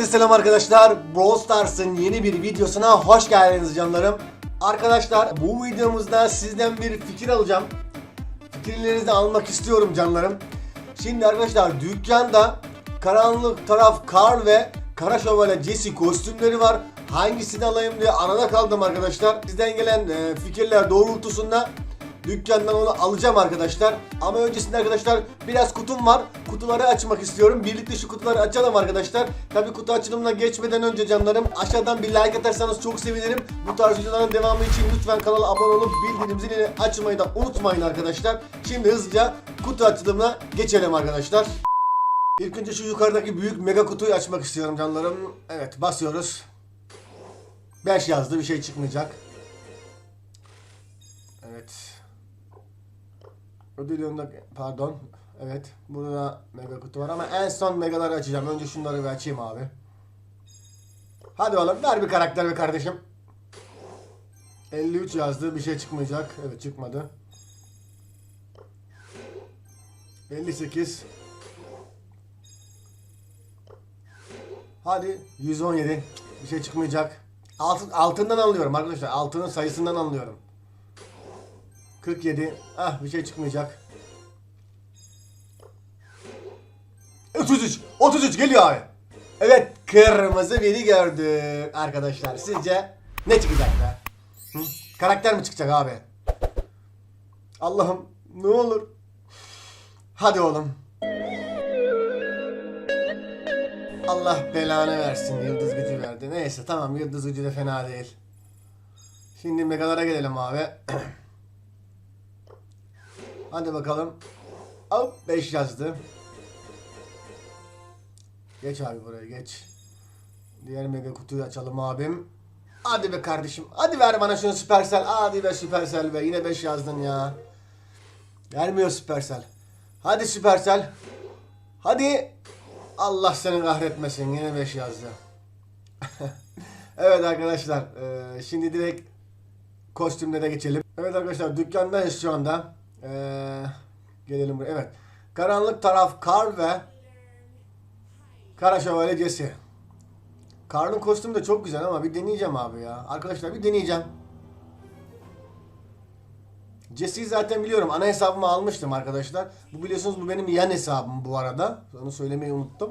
Herkese selam arkadaşlar. Brawl Stars'ın yeni bir videosuna hoş geldiniz canlarım. Arkadaşlar bu videomuzda sizden bir fikir alacağım. Fikirlerinizi almak istiyorum canlarım. Şimdi arkadaşlar dükkanda karanlık taraf Carl ve Kara Şövalye Jesse kostümleri var. Hangisini alayım diye arada kaldım arkadaşlar. Sizden gelen e, fikirler doğrultusunda Dükkandan onu alacağım arkadaşlar. Ama öncesinde arkadaşlar biraz kutum var. Kutuları açmak istiyorum. Birlikte şu kutuları açalım arkadaşlar. Tabi kutu açılımına geçmeden önce canlarım aşağıdan bir like atarsanız çok sevinirim. Bu tarz videoların devamı için lütfen kanala abone olup bildirim zilini açmayı da unutmayın arkadaşlar. Şimdi hızlıca kutu açılımına geçelim arkadaşlar. İlk önce şu yukarıdaki büyük mega kutuyu açmak istiyorum canlarım. Evet basıyoruz. 5 yazdı bir şey çıkmayacak. Evet. Ödül yolunda pardon. Evet. Burada da mega kutu var ama en son megaları açacağım. Önce şunları bir açayım abi. Hadi oğlum ver bir karakter bir kardeşim. 53 yazdı. Bir şey çıkmayacak. Evet çıkmadı. 58 Hadi 117 bir şey çıkmayacak. Altın, altından alıyorum arkadaşlar. Altının sayısından alıyorum. 47. Ah bir şey çıkmayacak. 33. 33 geliyor abi. Evet kırmızı biri gördük arkadaşlar. Sizce ne çıkacak be? Hı? Karakter mi çıkacak abi? Allah'ım ne olur. Hadi oğlum. Allah belanı versin yıldız gücü verdi. Neyse tamam yıldız gücü de fena değil. Şimdi megalara gelelim abi. Hadi bakalım. Hop 5 yazdı. Geç abi buraya geç. Diğer mega kutuyu açalım abim. Hadi be kardeşim. Hadi ver bana şunu Supercell. Hadi be Supercell be. Yine 5 yazdın ya. Vermiyor Supercell. Hadi Supercell. Hadi. Allah seni kahretmesin. Yine 5 yazdı. evet arkadaşlar. şimdi direkt kostümlere geçelim. Evet arkadaşlar dükkandayız şu anda. Eee, gelelim buraya. Evet. Karanlık taraf Kar ve Kara Şövalye Jesse. Karl'ın kostümü de çok güzel ama bir deneyeceğim abi ya. Arkadaşlar bir deneyeceğim. Jesse'yi zaten biliyorum. Ana hesabımı almıştım arkadaşlar. Bu biliyorsunuz bu benim yan hesabım bu arada. Onu söylemeyi unuttum.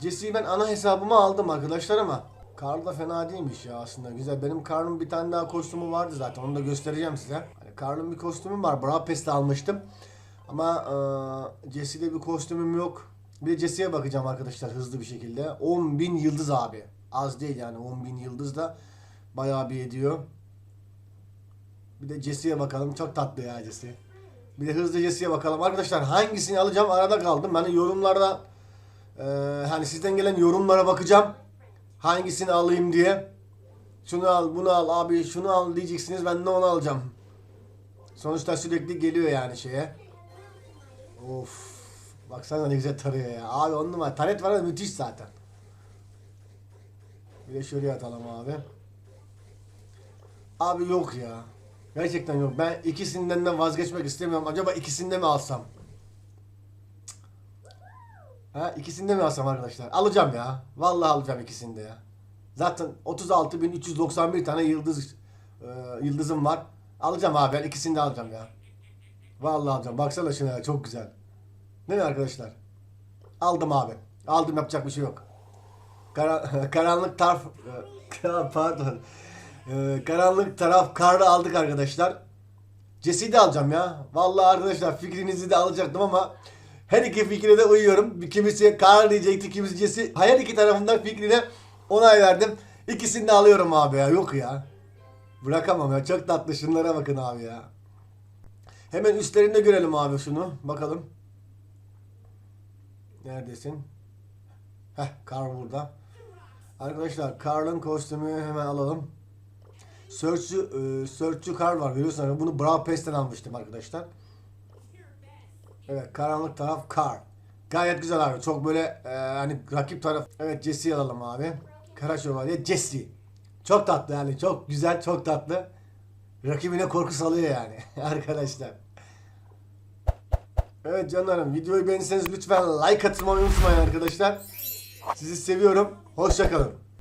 Jesse'yi ben ana hesabıma aldım arkadaşlar ama Karl da fena değilmiş ya aslında. Güzel. Benim Karl'ın bir tane daha kostümü vardı zaten. Onu da göstereceğim size. Hani Karl'ın bir kostümüm var. Brapest'te almıştım. Ama eee Jesse'de bir kostümüm yok. Bir de Jesse'ye bakacağım arkadaşlar hızlı bir şekilde. 10.000 yıldız abi. Az değil yani 10.000 yıldız da bayağı bir ediyor. Bir de Jesse'ye bakalım. Çok tatlı ya Jesse. Bir de hızlı Jesse'ye bakalım. Arkadaşlar hangisini alacağım arada kaldım. Ben yorumlarda eee, hani sizden gelen yorumlara bakacağım. Hangisini alayım diye. Şunu al, bunu al abi, şunu al diyeceksiniz. Ben de onu alacağım. Sonuçta sürekli geliyor yani şeye. Of. Baksana ne güzel tarıyor ya. Abi on numara. Taret var ya müthiş zaten. Bir de şuraya atalım abi. Abi yok ya. Gerçekten yok. Ben ikisinden de vazgeçmek istemiyorum. Acaba ikisinde mi alsam? Ha ikisinde mi alsam arkadaşlar? Alacağım ya. Vallahi alacağım ikisinde ya. Zaten 36.391 tane yıldız e, yıldızım var. Alacağım abi ben ikisini de alacağım ya. Vallahi alacağım. Baksana şuna ya, çok güzel. Değil mi arkadaşlar? Aldım abi. Aldım yapacak bir şey yok. Kara- karanlık taraf e, pardon. E, karanlık taraf karlı aldık arkadaşlar. Jesse'yi de alacağım ya. Vallahi arkadaşlar fikrinizi de alacaktım ama her iki fikre de uyuyorum. Kimisi kar diyecekti, kimisi. Her iki tarafından fikrine onay verdim. İkisini de alıyorum abi ya. Yok ya. Bırakamam ya. Çok tatlı. Şunlara bakın abi ya. Hemen üstlerinde görelim abi şunu. Bakalım. Neredesin? Heh, Carl burada. Arkadaşlar Carl'ın kostümü hemen alalım. Search'ü, e, Search'ü Carl var biliyorsunuz. Bunu Brawl Pass'ten almıştım arkadaşlar. Evet karanlık taraf Carl. Gayet güzel abi. Çok böyle e, hani rakip taraf. Evet Jesse'yi alalım abi. Kara Şövalye Jesse. Çok tatlı yani. Çok güzel, çok tatlı. Rakibine korku salıyor yani arkadaşlar. Evet canlarım videoyu beğenirseniz lütfen like atmayı unutmayın arkadaşlar. Sizi seviyorum. Hoşçakalın.